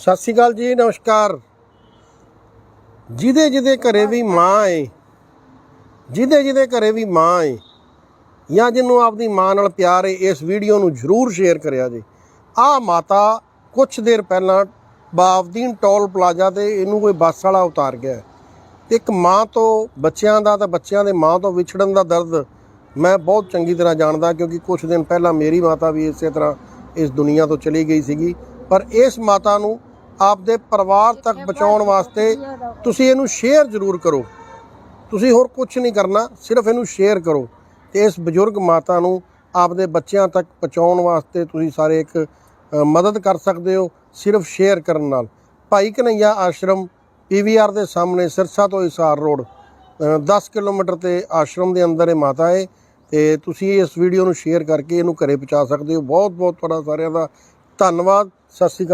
ਸਤਿ ਸ਼੍ਰੀ ਅਕਾਲ ਜੀ, ਨਮਸਕਾਰ। ਜਿਹਦੇ ਜਿਹਦੇ ਘਰੇ ਵੀ ਮਾਂ ਏ, ਜਿਹਦੇ ਜਿਹਦੇ ਘਰੇ ਵੀ ਮਾਂ ਏ, ਜਾਂ ਜਿਹਨੂੰ ਆਪਦੀ ਮਾਂ ਨਾਲ ਪਿਆਰ ਏ, ਇਸ ਵੀਡੀਓ ਨੂੰ ਜ਼ਰੂਰ ਸ਼ੇਅਰ ਕਰਿਆ ਜੀ। ਆਹ ਮਾਤਾ ਕੁਛ ਦੇਰ ਪਹਿਲਾਂ ਬਾਵਦੀਨ ਟੋਲ ਪਲਾਜ਼ਾ ਤੇ ਇਹਨੂੰ ਕੋਈ ਬੱਸ ਵਾਲਾ ਉਤਾਰ ਗਿਆ। ਇੱਕ ਮਾਂ ਤੋਂ ਬੱਚਿਆਂ ਦਾ ਤਾਂ ਬੱਚਿਆਂ ਦੇ ਮਾਂ ਤੋਂ ਵਿਛੜਨ ਦਾ ਦਰਦ ਮੈਂ ਬਹੁਤ ਚੰਗੀ ਤਰ੍ਹਾਂ ਜਾਣਦਾ, ਕਿਉਂਕਿ ਕੁਝ ਦਿਨ ਪਹਿਲਾਂ ਮੇਰੀ ਮਾਤਾ ਵੀ ਇਸੇ ਤਰ੍ਹਾਂ ਇਸ ਦੁਨੀਆ ਤੋਂ ਚਲੀ ਗਈ ਸੀਗੀ। ਪਰ ਇਸ ਮਾਤਾ ਨੂੰ ਆਪਦੇ ਪਰਿਵਾਰ ਤੱਕ ਬਚਾਉਣ ਵਾਸਤੇ ਤੁਸੀਂ ਇਹਨੂੰ ਸ਼ੇਅਰ ਜ਼ਰੂਰ ਕਰੋ। ਤੁਸੀਂ ਹੋਰ ਕੁਝ ਨਹੀਂ ਕਰਨਾ ਸਿਰਫ ਇਹਨੂੰ ਸ਼ੇਅਰ ਕਰੋ ਤੇ ਇਸ ਬਜ਼ੁਰਗ ਮਾਤਾ ਨੂੰ ਆਪਦੇ ਬੱਚਿਆਂ ਤੱਕ ਪਹੁੰਚਾਉਣ ਵਾਸਤੇ ਤੁਸੀਂ ਸਾਰੇ ਇੱਕ ਮਦਦ ਕਰ ਸਕਦੇ ਹੋ ਸਿਰਫ ਸ਼ੇਅਰ ਕਰਨ ਨਾਲ। ਭਾਈ ਕਨਈਆ ਆਸ਼ਰਮ ਪੀਵੀਆਰ ਦੇ ਸਾਹਮਣੇ ਸਿਰਸਾ ਤੋਂ ਹਿਸਾਰ ਰੋਡ ਅ, 10 ਕਿਲੋਮੀਟਰ ਤੇ ਆਸ਼ਰਮ ਦੇ ਅੰਦਰ ਇਹ ਮਾਤਾ ਹੈ ਤੇ ਤੁਸੀਂ ਇਸ ਵੀਡੀਓ ਨੂੰ ਸ਼ੇਅਰ ਕਰਕੇ ਇਹਨੂੰ ਘਰੇ ਪਹੁੰਚਾ ਸਕਦੇ ਹੋ। ਬਹੁਤ ਬਹੁਤ ਤੁਹਾਡਾ ਸਾਰਿਆਂ ਦਾ ਧੰਨਵਾਦ। ਸਤਿ ਸ਼੍ਰੀ ਅਕਾਲ।